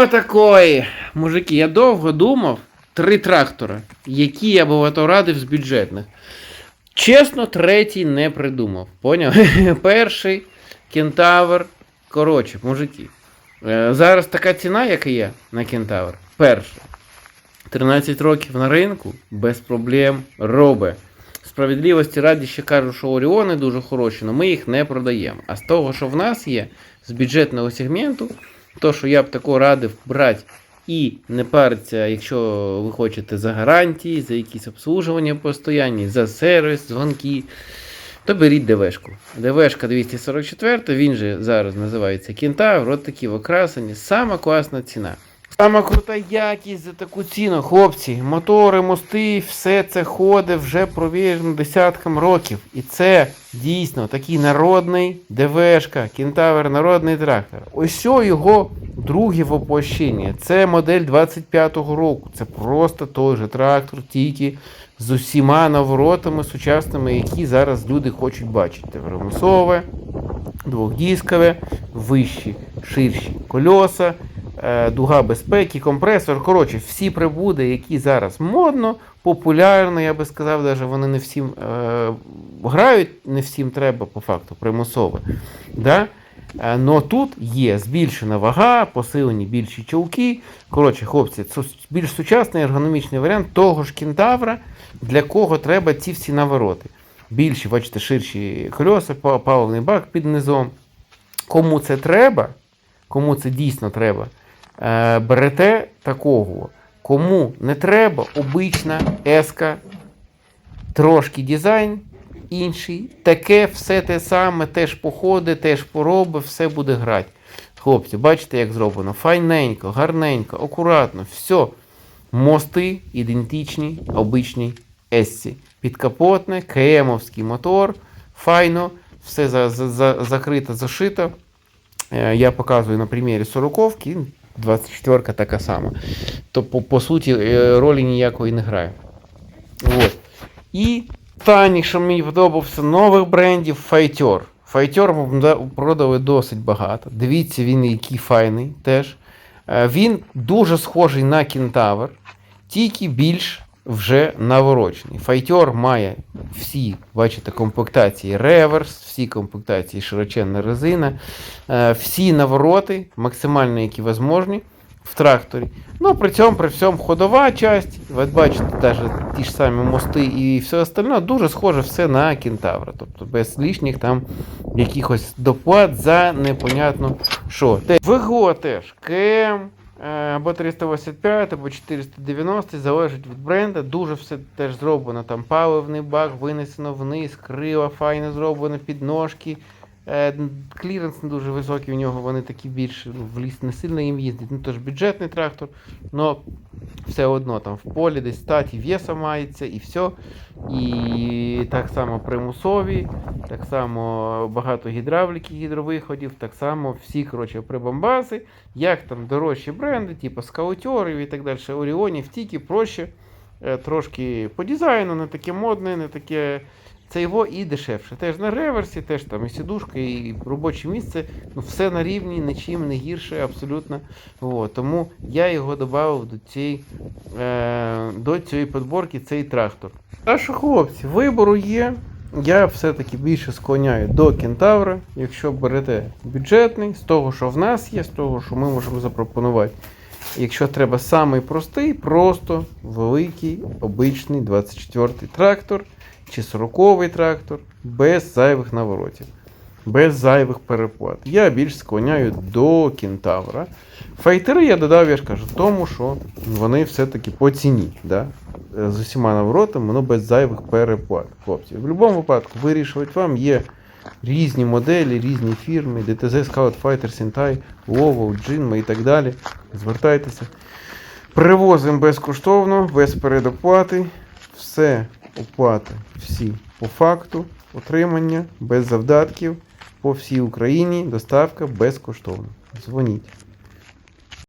Отакої. Мужики, я довго думав три трактора, які я ото радив з бюджетних. Чесно, третій не придумав. Поняв? Перший кентавр. Коротше, мужики. е, Зараз така ціна, яка є на кентавр. Перше. 13 років на ринку, без проблем робить. Справедливості раді ще кажуть, що Оріони дуже хороші, але ми їх не продаємо. А з того, що в нас є, з бюджетного сегменту, то, що я б тако радив брати і не париться, якщо ви хочете за гарантії, за якісь обслужування постоянні, за сервіс, дзвонки, то беріть ДВшку. ДВшка 244, він же зараз називається Кентавр, от такі окрасені, сама класна ціна. Сама крута якість за таку ціну, хлопці. Мотори, мости, все це ходить вже провірено десяткам років. І це дійсно такий народний ДВшка, кентавр, народний трактор. Ось його друге воплощення. Це модель 25-го року. Це просто той же трактор, тільки з усіма наворотами сучасними, які зараз люди хочуть бачити. Ремесове, двохдіскове, вищі, ширші кольоса, дуга безпеки, компресор. Коротше, всі прибуди, які зараз модно, популярно, я би сказав, навіть вони не всім е, грають, не всім треба по факту примусове. Да? Е, Но тут є збільшена вага, посилені більші чолки. Коротше, хлопці, це більш сучасний ергономічний варіант того ж кентавра, для кого треба ці всі навороти. Більші, бачите, ширші кольоса, па- паливний бак під низом. Кому це треба, кому це дійсно треба, е, берете такого. Кому не треба, обична еска, трошки дизайн інший, таке все те саме, теж походи, теж пороби, все буде грати. Хлопці, бачите, як зроблено? Файненько, гарненько, акуратно, все. Мости ідентичні обичній есці. Підкапотне, КМовський мотор, файно, все за, за, за, закрито, зашито. Е, Я показую на примірі 40-ки, 24-ка така сама. То по, по суті е, ролі ніякої не грає. От. І останній, що мені подобався, нових брендів Файтер. Файтер ми продали досить багато. Дивіться, він який файний теж. Е, Він дуже схожий на кентавр, тільки більш вже наворочений. Файтер має всі, бачите, комплектації реверс, всі комплектації широченна резина, е, всі навороти, максимально які возможні в тракторі. Ну, при цьому, при всьому ходова часть, ви бачите, навіть ті ж самі мости і все остальне, дуже схоже все на кентавра. Тобто без лишніх там якихось доплат за непонятно що. ВГО теж. Е, Або 385, або 490, залежить від бренда. Дуже все теж зроблено. Там паливний бак винесено вниз, крила файно зроблено, підножки. Е, Кліренс не дуже високий у нього, вони такі більш ну, в ліс не сильно їм їздять. Ну тож бюджетний трактор, але все одно там в полі десь статі веса мається і все. І так само примусові, так само багато гідравліки, гідровиходів, так само всі коротше, прибамбаси, як там дорожчі бренди, типу скаутерів і так далі, Оріонів, тільки проще, е, трошки по дизайну, не таке модне, не таке. Це його і дешевше. Теж на реверсі, теж там і сідушка, і робоче місце. Ну, все на рівні, нічим не гірше, абсолютно. От. Тому я його додав до цієї, е, до цієї подборки цей трактор. А що, хлопці, вибору є. Я все-таки більше склоняю до кентавра, якщо берете бюджетний, з того, що в нас є, з того, що ми можемо запропонувати. Якщо треба самий простий, просто великий, обичний 24-й трактор чи 40-й трактор, без зайвих наворотів, без зайвих переплат. Я більш склоняю до кентавра. Файтери я додав, я ж кажу, тому що вони все-таки по ціні. Да? Е, З усіма наворотами, воно без зайвих переплат. Хлопці. В будь-якому випадку вирішувати вам є різні моделі, різні фірми, DTZ, Scout Fighter, Sentai, Lovo, Jinma і так далі. Звертайтеся. Привозимо безкоштовно, без передоплати. Все оплати всі по факту, отримання, без завдатків. По всій Україні доставка безкоштовна. Дзвоніть.